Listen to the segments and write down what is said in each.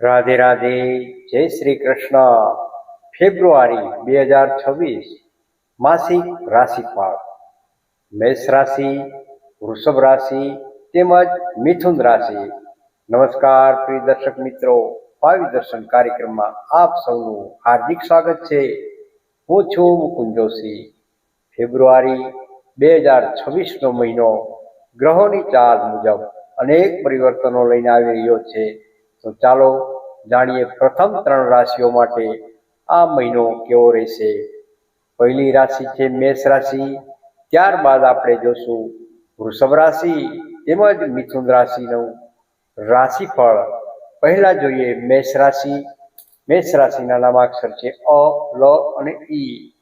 રાધે રાધે, જય શ્રી કૃષ્ણ. ફેબ્રુઆરી બે હજાર છવ્વીસ, માસિક રાશિફળ. મેષ રાશિ, વૃષભ રાશિ તેમજ મિથુન રાશિ. નમસ્કાર પ્રિય દર્શક મિત્રો, ભાવિ દર્શન કાર્યક્રમમાં આપ સૌનું હાર્દિક સ્વાગત છે. હું છું મુકુંદ જોશી. ફેબ્રુઆરી બે હજાર છવ્વીસનો મહિનો ગ્રહોની ચાલ મુજબ અનેક પરિવર્તનો લઈને આવી રહ્યો છે. તો ચાલો જાણીએ પ્રથમ ત્રણ રાશિઓ માટે આ મહિનો કેવો રહેશે? પહેલી રાશિ છે મેષ રાશિ. ત્યારબાદ આપણે જોશું વૃષભ રાશિ તેમજ મિથુન રાશિનું રાશિફળ. પહેલા જોઈએ મેષ રાશિ. મેષ રાશિના નામાક્ષર છે અ, લ અને ઈ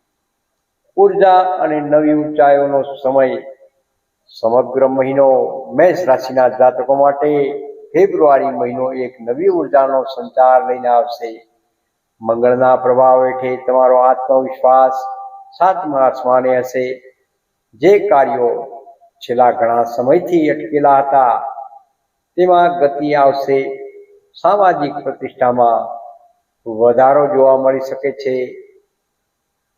ઊર્જા અને નવી ઊંચાઈઓનો સમય. સમગ્ર મહિનો મેષ રાશિના જાતકો માટે ફેબ્રુઆરી મહિનો એક નવી ઉર્જાનો સંચાર લઈને આવશે. મંગળના પ્રભાવ હેઠે તમારો આત્મવિશ્વાસ સાતમા આસમાને હશે. જે કાર્યો છેલ્લા ઘણા સમયથી અટકેલા હતા, તેમાં ગતિ આવશે. સામાજિક પ્રતિષ્ઠામાં વધારો જોવા મળી શકે છે.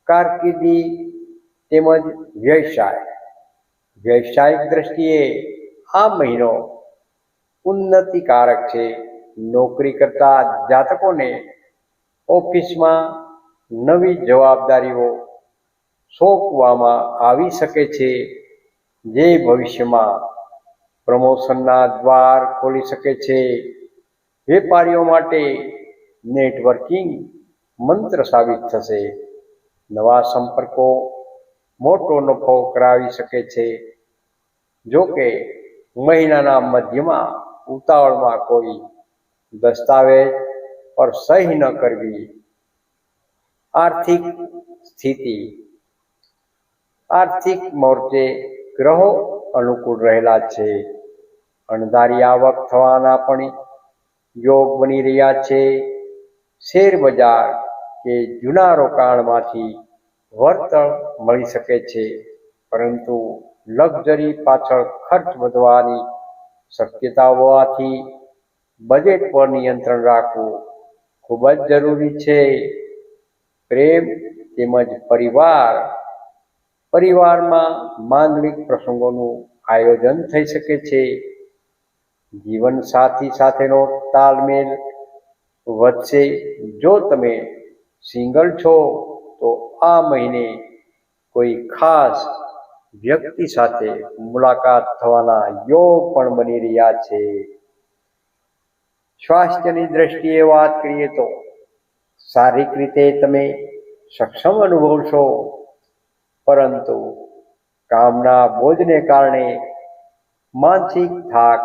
કારકિર્દી તેમજ વ્યવસાય. વ્યવસાયિક દ્રષ્ટિએ આ મહિનો ઉન્નતિકારક છે. નોકરી કરતા જાતકોને ઓફિસમાં નવી જવાબદારીઓ સોંપવામાં આવી શકે છે, જે ભવિષ્યમાં પ્રમોશનના દ્વાર ખોલી શકે છે. વેપારીઓ માટે નેટવર્કિંગ મંત્ર સાબિત થશે. નવા સંપર્કો મોટો નફો કરાવી શકે છે. જો કે મહિનાના મધ્યમાં ઉતાવળમાં કોઈ દસ્તાવેજ પર સહી ન કરવી. આર્થિક સ્થિતિ. આર્થિક મોરચે ગ્રહો અનુકૂળ રહેલા છે. અણધારી આવક થવાના પણ યોગ બની રહ્યા છે. શેર બજાર કે જૂના રોકાણમાંથી વળતર મળી શકે છે. પરંતુ લક્ઝરી પાછળ ખર્ચ વધવાની શક્યતા હોવાથી બજેટ પર નિયંત્રણ રાખવું ખૂબ જ જરૂરી છે. પ્રેમ તેમજ પરિવાર, પરિવારમાં માંગલિક પ્રસંગોનું આયોજન થઈ શકે છે. જીવન સાથી સાથેનો તાલમેલ વધશે. જો તમે સિંગલ છો, તો આ મહિને કોઈ ખાસ વ્યક્તિ સાથે મુલાકાત થવાના યોગ પણ બની રહ્યા છે. સ્વાસ્થ્યની દ્રષ્ટિએ વાત કરીએ તો શારીરિક રીતે તમે સક્ષમ અનુભવશો, પરંતુ કામના બોજને કારણે માનસિક થાક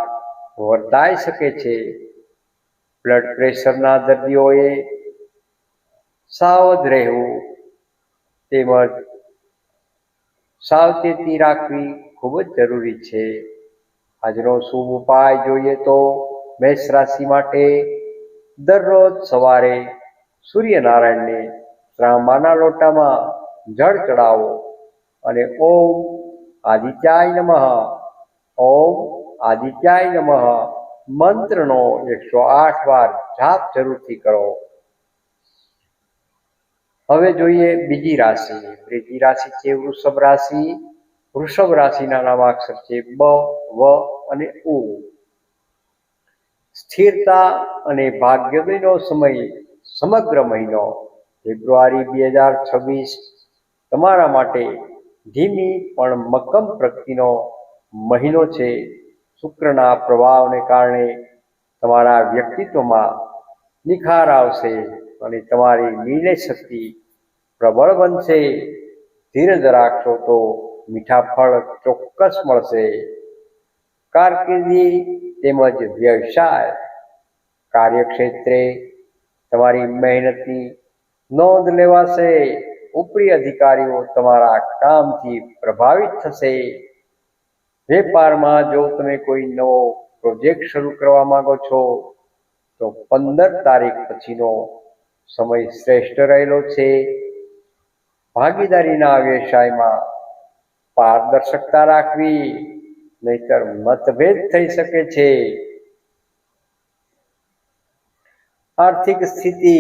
વર્તાઈ શકે છે. બ્લડ પ્રેશરના દર્દીઓએ સાવધ રહેવું તેમજ સાવચેતી રાખવી ખૂબ જ જરૂરી છે. આજનો શુભ ઉપાય જોઈએ તો મેષ રાશિ માટે દરરોજ સવારે સૂર્યનારાયણને ત્રાંબાના લોટામાં જળ ચડાવો અને ઓમ આદિત્યાય નમઃ, ઓમ આદિત્યાય નમઃ મંત્રનો એકસો આઠ વાર જાપ જરૂરથી કરો. હવે જોઈએ બીજી રાશિ. ત્રીજી રાશિ છે વૃષભ રાશિ. વૃષભ રાશિના નામાક્ષર છે બ, વ અને ઉ. સ્થિરતા અને ભાગ્યોદયનો સમય સમગ્ર મહિનો ફેબ્રુઆરી બે હજાર છવ્વીસ તમારા માટે ધીમી પણ મક્કમ પ્રગતિનો મહિનો છે. શુક્રના પ્રભાવને કારણે તમારા વ્યક્તિત્વમાં નિખાર આવશે. અને તમારી નિર્ણય શક્તિ પ્રબળ બનશે. ધીરજ રાખશો તો મીઠા ફળ ચોક્કસ મળશે. કારકિર્દી તેમજ વ્યવસાય કાર્યક્ષેત્રે તમારી મહેનતની નોંધ લેવાશે. ઉપરી અધિકારીઓ તમારા કામથી પ્રભાવિત થશે. વેપારમાં જો તમે કોઈ નવો પ્રોજેક્ટ શરૂ કરવા માંગો છો, તો પંદર તારીખ પછીનો સમય શ્રેષ્ઠ રહેલો છે. ભાગીદારીના વ્યવસાયમાં પારદર્શકતા રાખવી, નહીતર મતભેદ થઈ શકે છે. આર્થિક સ્થિતિ,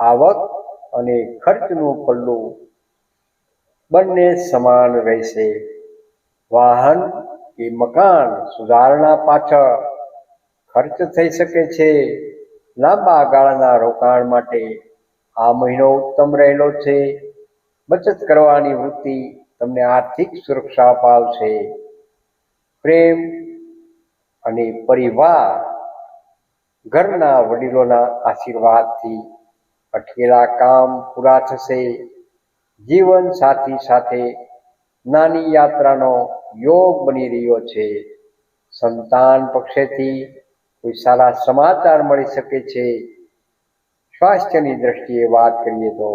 આવક અને ખર્ચનું પલ્લું બંને સમાન રહેશે. વાહન કે મકાન સુધારણા પાછળ ખર્ચ થઈ શકે છે. લાંબા ગાળાના રોકાણ માટે આ મહિનો ઉત્તમ રહેલો છે. બચત કરવાની વૃત્તિ તમને આર્થિક સુરક્ષા અપાવશે. પ્રેમ અને પરિવાર ઘરના વડીલોના આશીર્વાદથી અટકેલા કામ પૂરા થશે. જીવન સાથી સાથે નાની યાત્રાનો યોગ બની રહ્યો છે. સંતાન પક્ષેથી કોઈ સારા સમાચાર મળી શકે છે. સ્વાસ્થ્યની દ્રષ્ટિએ વાત કરીએ તો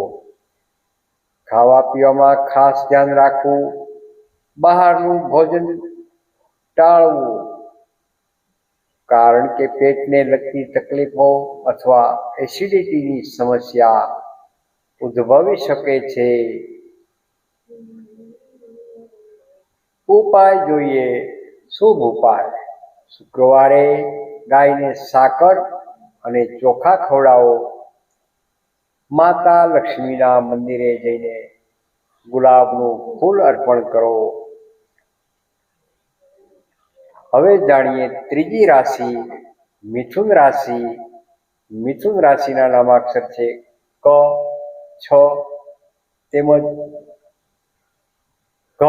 ખાવા પીવામાં ખાસ ધ્યાન રાખવું, બહારનું ભોજન ટાળવું, કારણ કે પેટને લગતી તકલીફો અથવા એસિડિટીની સમસ્યા ઉદ્ભવી શકે છે. ઉપાય જોઈએ, શુભ ઉપાય. શુક્રવારે ગાયને સાકર અને ચોખા ખવડાવો. માતા લક્ષ્મીના મંદિરે જઈને ગુલાબનું ફૂલ અર્પણ કરો. હવે જાણીએ ત્રીજી રાશિ, મિથુન રાશિ. મિથુન રાશિના નામાક્ષર છે ક, છ, તેમજ ઘ.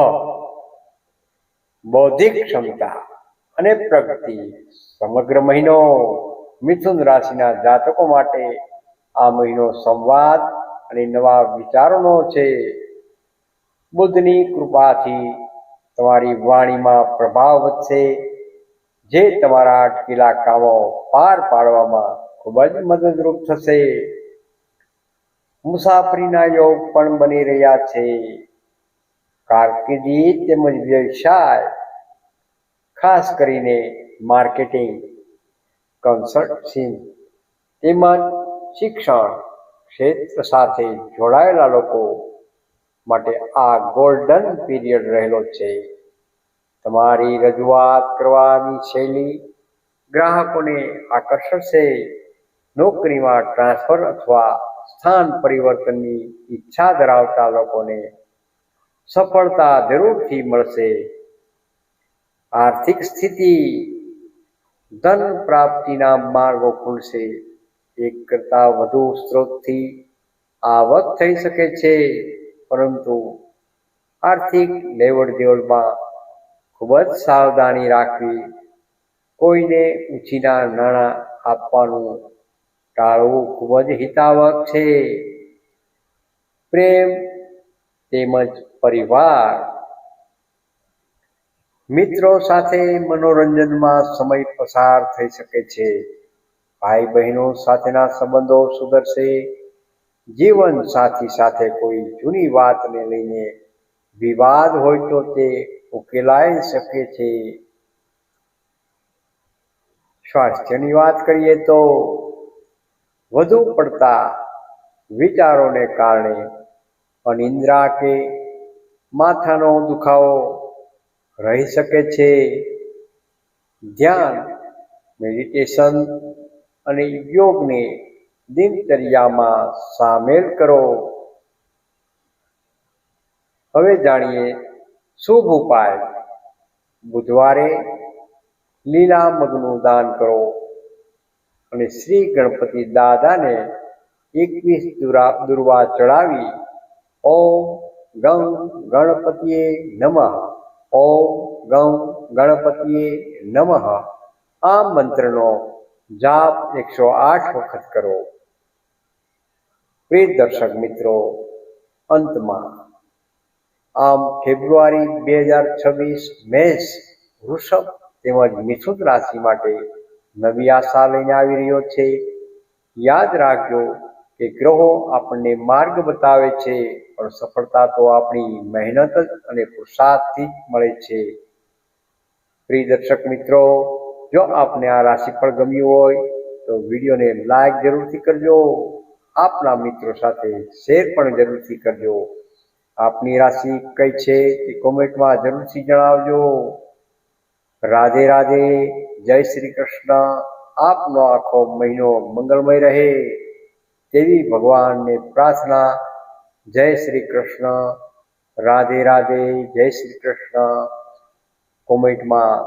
બૌદ્ધિક ક્ષમતા. અને પ્રગતિ. સમગ્ર મહિનો મિથુન રાશિના જાતકો માટે આ મહિનો સંવાદ અને નવા વિચારોનો છે. બુદ્ધની કૃપાથી તમારી વાણીમાં પ્રભાવ વધશે. જે તમારા અટકેલા કામો પાર પાડવામાં ખૂબ જ મદદરૂપ થશે. મુસાફરીના યોગ પણ બની રહ્યા છે. કારકિર્દી તેમજ વ્યવસાય ખાસ કરીને માર્કેટિંગ કન્સલ્ટન્સી તેમજ શિક્ષણ ક્ષેત્ર સાથે જોડાયેલા લોકો માટે આ ગોલ્ડન પીરિયડ રહેલો છે. તમારી રજૂઆત કરવાની શૈલી ગ્રાહકોને આકર્ષશે. નોકરીમાં ટ્રાન્સફર અથવા સ્થાન પરિવર્તનની ઈચ્છા ધરાવતા લોકોને સફળતા જરૂરથી મળશે. આર્થિક સ્થિતિ, ધન પ્રાપ્તિના માર્ગો ખુલશે એક કરતાં વધુ સ્ત્રોતથી આવક થઈ શકે છે, પરંતુ આર્થિક લેવડ દેવડમાં ખૂબ જ સાવધાની રાખવી, કોઈને ઉછીના નાણાં આપવાનું ટાળવું ખૂબ જ હિતાવક છે. પ્રેમ તેમજ પરિવાર મિત્રો સાથે મનોરંજનમાં સમય પસાર થઈ શકે છે. ભાઈ બહેનો સાથેના સંબંધો સુધરશે. જીવન સાથી સાથે કોઈ જૂની વાતને લઈને વિવાદ હોય તો તે ઉકેલાઈ શકે છે. સ્વાસ્થ્યની વાત કરીએ તો વધુ પડતા વિચારોને કારણે અનિંદ્રા કે માથાનો દુખાવો રહી શકે છે. ધ્યાન મેડિટેશન અને યોગને દિનચર્યામાં સામેલ કરો. હવે જાણીએ શુભ ઉપાય. બુધવારે લીલા મગનું દાન કરો અને શ્રી ગણપતિ દાદાને એકવીસ દુરા, દુર્વા ચડાવી ઓમ ગમ ગણપતિએ નમઃ. ઓમ ગમ ગણપતિએ નમઃ. આ મંત્રનો જાપ એકસો આઠ વખત કરો. પ્રિય દર્શક મિત્રો, અંતમાં આમ ફેબ્રુઆરી બે હજાર છવ્વીસ મેષ વૃષભ તેમજ મિથુન રાશિ માટે નવી આશા લઈને આવી રહ્યો છે. યાદ રાખજો કે ગ્રહો આપણને માર્ગ બતાવે છે, પણ સફળતા તો આપણી મહેનત જ અને પુરુષાર્થથી જ મળે છે. પ્રિય દર્શક મિત્રો, જો આપને આ રાશિફળ ગમ્યું હોય, તો વિડીયોને લાઈક જરૂરથી કરજો. આપના મિત્રો સાથે શેર પણ જરૂરથી કરજો. આપની રાશિ કઈ છે તે કોમેન્ટમાં જરૂરથી જણાવજો. રાધે રાધે, જય શ્રી કૃષ્ણ. આપનો આખો મહિનો મંગળમય રહે. તેવી ભગવાનને પ્રાર્થના. જય શ્રી કૃષ્ણ. રાધે રાધે. જય શ્રી કૃષ્ણ. કોમેન્ટમાં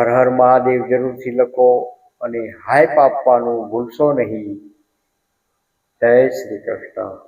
હર હર મહાદેવ જરૂરથી લખો અને હાઈપ આપવાનું ભૂલશો નહીં. જય શ્રી કૃષ્ણ.